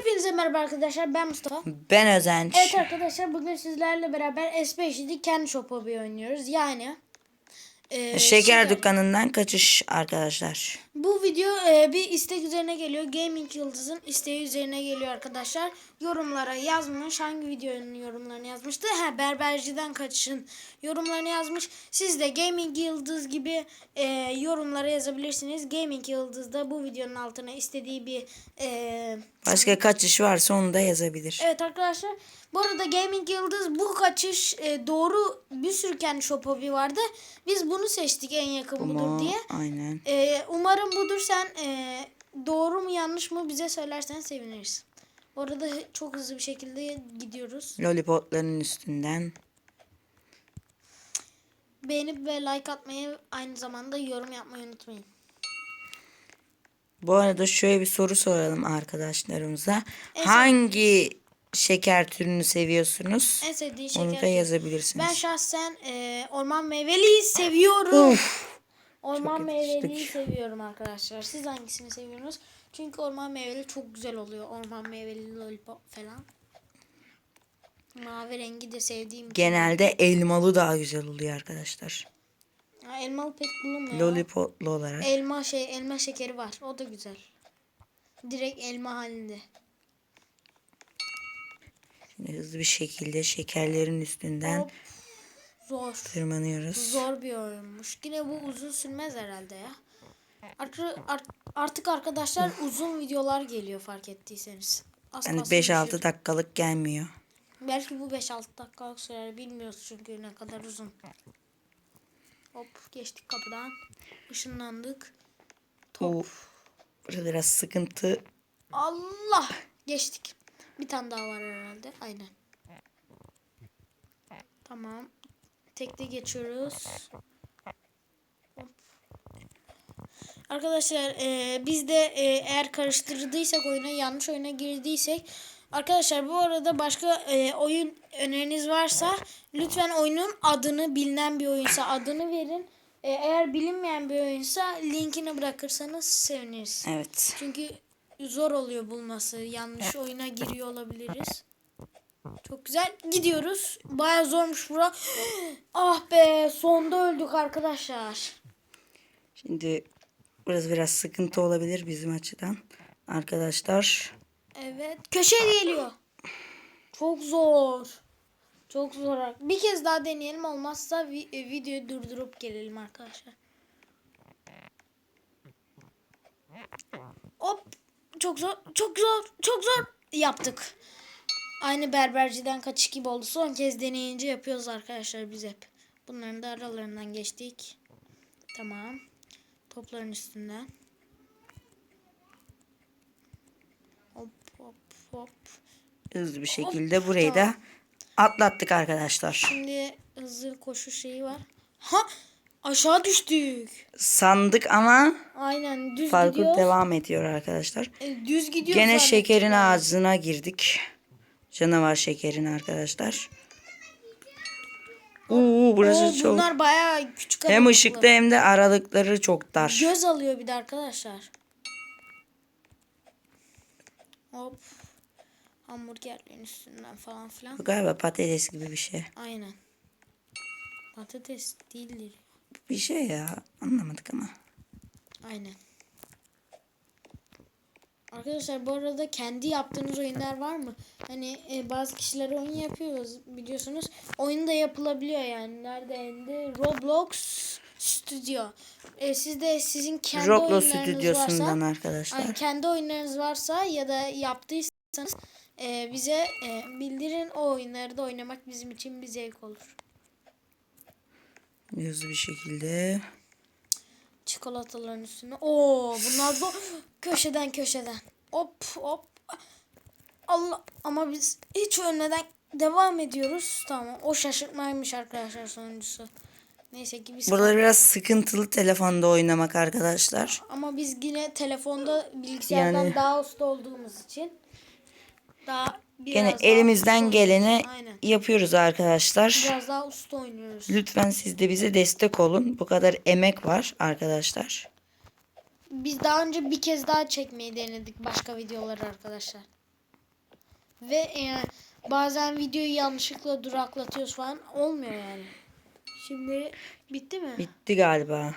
Hepinize merhaba arkadaşlar ben Mustafa. Ben Özenç. Evet arkadaşlar bugün sizlerle beraber S5'li kendi shop hobby oynuyoruz. Yani e, Şeker dükkanından kaçış arkadaşlar. Bu video e, bir istek üzerine geliyor. Gaming Yıldız'ın isteği üzerine geliyor arkadaşlar. Yorumlara yazmış. Hangi videonun yorumlarını yazmıştı? Ha berberciden kaçışın yorumlarını yazmış. Siz de Gaming Yıldız gibi e, yorumlara yazabilirsiniz. Gaming Yıldız da bu videonun altına istediği bir e, Başka kaçış varsa onu da yazabilir. Evet arkadaşlar. Bu arada Gaming Yıldız bu kaçış e, doğru bir sürü kendi shop hobby vardı. Biz bunu seçtik en yakın budur Ama diye. aynen. E, umarım budur sen e, doğru mu yanlış mı bize söylersen seviniriz. Orada çok hızlı bir şekilde gidiyoruz. Lollipopların üstünden. Beğenip ve like atmayı aynı zamanda yorum yapmayı unutmayın. Bu arada şöyle bir soru soralım arkadaşlarımıza. En Hangi şeker türünü seviyorsunuz? En sevdiğin Onu şeker. da türü. yazabilirsiniz. Ben şahsen e, orman meyveliyi seviyorum. Uf. Orman yakıştık. seviyorum arkadaşlar. Siz hangisini seviyorsunuz? Çünkü orman meyveli çok güzel oluyor. Orman meyveli lollipop falan. Mavi rengi de sevdiğim için. Genelde elmalı daha güzel oluyor arkadaşlar. Ha, elmalı pek bulunmuyor. Lollipoplu olarak. Elma şey elma şekeri var. O da güzel. Direkt elma halinde. Şimdi hızlı bir şekilde şekerlerin üstünden Hop. Zor. tırmanıyoruz. Zor bir oyunmuş. Yine bu uzun sürmez herhalde ya. Artık, artık arkadaşlar uzun videolar geliyor fark ettiyseniz. Az Yani kalsın 5-6 düşüyor. dakikalık gelmiyor. Belki bu 5-6 dakikalık sürer. Bilmiyoruz çünkü ne kadar uzun. Hop geçtik kapıdan. Işınlandık. Top. Of. Burada biraz sıkıntı. Allah! Geçtik. Bir tane daha var herhalde. Aynen. Tamam. Tekte geçiyoruz. Arkadaşlar e, biz de e, eğer karıştırdıysak oyuna yanlış oyuna girdiysek Arkadaşlar bu arada başka e, oyun öneriniz varsa lütfen oyunun adını bilinen bir oyunsa adını verin. E, eğer bilinmeyen bir oyunsa linkini bırakırsanız seviniriz. Evet. Çünkü zor oluyor bulması. Yanlış oyuna giriyor olabiliriz. Çok güzel gidiyoruz. Baya zormuş bura. ah be sonda öldük arkadaşlar. Şimdi burası biraz sıkıntı olabilir bizim açıdan. Arkadaşlar Evet köşe geliyor. Çok zor. Çok zor. Bir kez daha deneyelim olmazsa vi- e, videoyu durdurup gelelim arkadaşlar. Hop. Çok zor. Çok zor. Çok zor. Yaptık. Aynı berberciden kaçış gibi oldu. Son kez deneyince yapıyoruz arkadaşlar biz hep. Bunların da aralarından geçtik. Tamam. Topların üstünden. Hop hop hop. hızlı bir şekilde burayı da atlattık arkadaşlar. Şimdi hızlı koşu şeyi var. Ha aşağı düştük. Sandık ama Aynen düz gidiyor. devam ediyor arkadaşlar. E, düz gidiyor. Gene şekerin ağzına girdik. Canavar şekerin arkadaşlar. Oo burası Oo, çok bunlar bayağı küçük hem aralıklı. ışıkta hem de aralıkları çok dar. Göz alıyor bir de arkadaşlar. Hop. Hamburgerlerin üstünden falan filan. Bu galiba patates gibi bir şey. Aynen. Patates değildir. Bir şey ya anlamadık ama. Aynen. Arkadaşlar bu arada kendi yaptığınız oyunlar var mı? Hani e, bazı kişiler oyun yapıyoruz biliyorsunuz. Oyun da yapılabiliyor yani. Nerede elde? Roblox Studio. E, siz de sizin kendi Roblox oyunlarınız varsa, arkadaşlar. Ay, kendi oyunlarınız varsa ya da yaptıysanız e, bize e, bildirin. O oyunları da oynamak bizim için bir zevk olur. Hızlı bir şekilde. Çikolataların üstüne. Oo bunlar da köşeden köşeden. Hop hop. Allah ama biz hiç ölmeden devam ediyoruz. Tamam. O şaşırtmaymış arkadaşlar sonuncusu. Neyse ki biz Burada biraz sıkıntılı telefonda oynamak arkadaşlar. ama biz yine telefonda bilgisayardan Yani- daha usta olduğumuz için daha biraz Gene daha elimizden usta geleni. Aynen. yapıyoruz arkadaşlar. Biraz daha usta oynuyoruz. Lütfen siz de bize destek olun. Bu kadar emek var arkadaşlar. Biz daha önce bir kez daha çekmeyi denedik başka videoları arkadaşlar. Ve e, bazen videoyu yanlışlıkla duraklatıyoruz falan. Olmuyor yani. Şimdi bitti mi? Bitti galiba.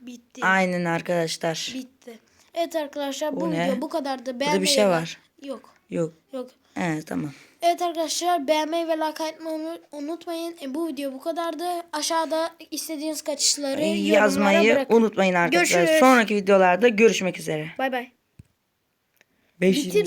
Bitti. Aynen arkadaşlar. Bitti. Evet arkadaşlar bu, Bu video bu kadardı. Burada Beğenmeyi bir şey var. Yok. Yok. Yok. Evet tamam. Evet arkadaşlar beğenmeyi ve like atmayı unu- unutmayın. E, bu video bu kadardı. Aşağıda istediğiniz kaçışları Yazmayı bırakın. unutmayın arkadaşlar. Görüşürüz. Sonraki videolarda görüşmek üzere. Bay bay. 5